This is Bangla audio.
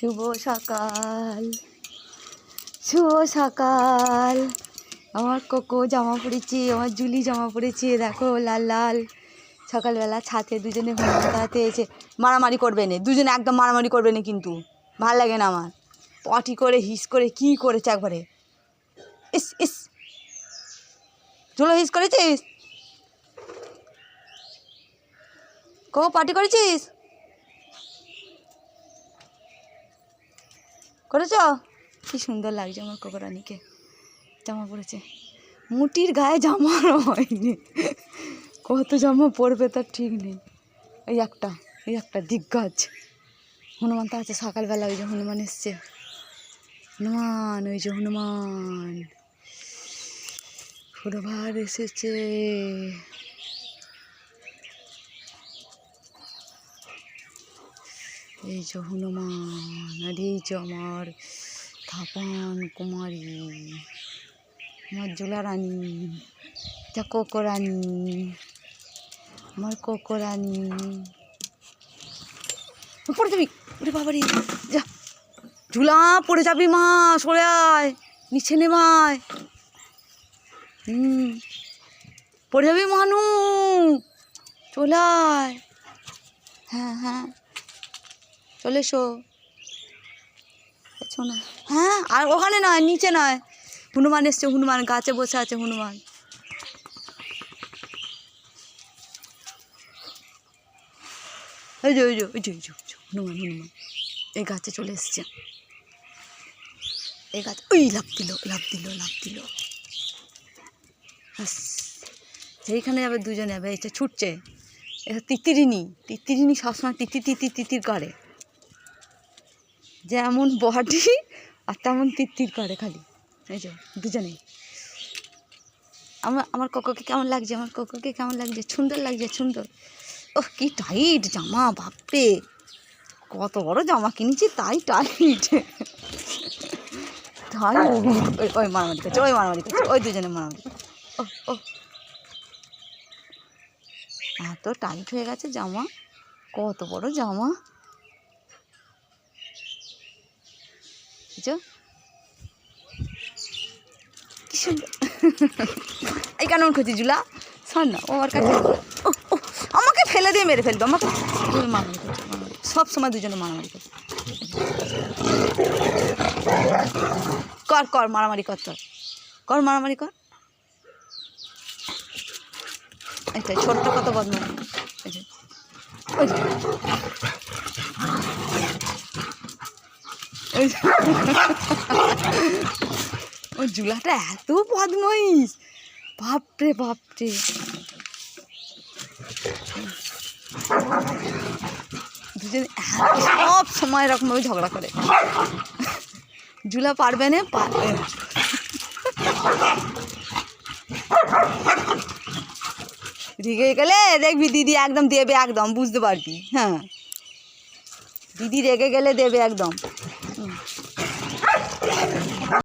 শুভ সকাল শুভ সকাল। আমার কোকো জামা পড়েছে, আমার জুলি জামা পড়েছে, দেখো লাল লাল। সকালবেলা ছাতে দুজনে ঘুমাতে এসে মারামারি করবে না, দুজনে একদম মারামারি করবে না কিন্তু। ভালো লাগে না আমার। পটি করে, হিস করে, কি করেছে একবারে? ইস ইস। চলো হিস করেছিস? কো পার্টি করেছিস? করেছ? কি সুন্দর লাগছে আমার কোকরানিকে জামা পরেছে মুটির গায়ে জামা হয়নি। কত জামা পরবে তার ঠিক নেই। এই একটা এই একটা দিগ্গজ। হনুমান তো আছে সকালবেলা, ওই যে হনুমান এসছে। হনুমান, ওই যে হনুমান। ফুরভার এসেছে। এই যে হনুমান, আর এই যে আমার থাপান কুমারী, আমার জোলা রানী যা কোকো রানী আমার কোকো রানী পড়ে যাবি ওরে বাবারি, যা। ঝুলা পড়ে যাবি মা, সরে আয়, নিচে নেমায় হুম, পড়ে যাবি মানু, চলে হ্যাঁ হ্যাঁ। চলে এসো। না। হ্যাঁ আর ওখানে নয়, নিচে নয়। হনুমান এসছে, হনুমান গাছে বসে আছে, হনুমান। ওই ওই হনুমান হনুমান। এই গাছে চলে এসছে। এই গাছ, ওই লাভ দিল লাভ দিল লাভ দিল। ব্যাস। যেইখানে যাবে দুজনে যাবে এটা ছুটছে। এটা তিতিরিনি তিতিরিনি সবসময় তিতি তিতি, তিতির করে। যেমন বডি আর তেমন তিত্তির করে খালি। এই যে, দুজনেই। আমার আমার কোকোকে কেমন লাগছে? আমার কোকোকে কেমন লাগছে? সুন্দর লাগছে, সুন্দর। ওহ, কি টাইট জামা, বাপরে। কত বড় জামা কিনেছি, তাই টাইট তাই ওই মারামারি করছে, ওই মারামারি করছে, ওই দুজনে মারামারি ও ও এত টাইট হয়ে গেছে জামা, কত বড় জামা। বুঝছ কি সুন্দর। এই কেন খুঁজি জুলা। শোন না ও আমার কাছে আমাকে ফেলে দিয়ে মেরে ফেলবে আমাকে মারামারি করছে সব সময় দুজনে মারামারি করছে। কর কর মারামারি কর তোর। কর মারামারি কর। এটা ছোট্ট কত যে, ওই যে। ওই যে। ওই জুলাটা এত বদমাইশ। বাপরে বাপরে। দুজন সব সময় এরকমভাবে ঝগড়া করে। জুলা পারবে না পারবে না। রেগে গেলে দেখবি দিদি একদম দেবে একদম, বুঝতে পারবি হ্যাঁ। দিদি রেগে গেলে দেবে একদম।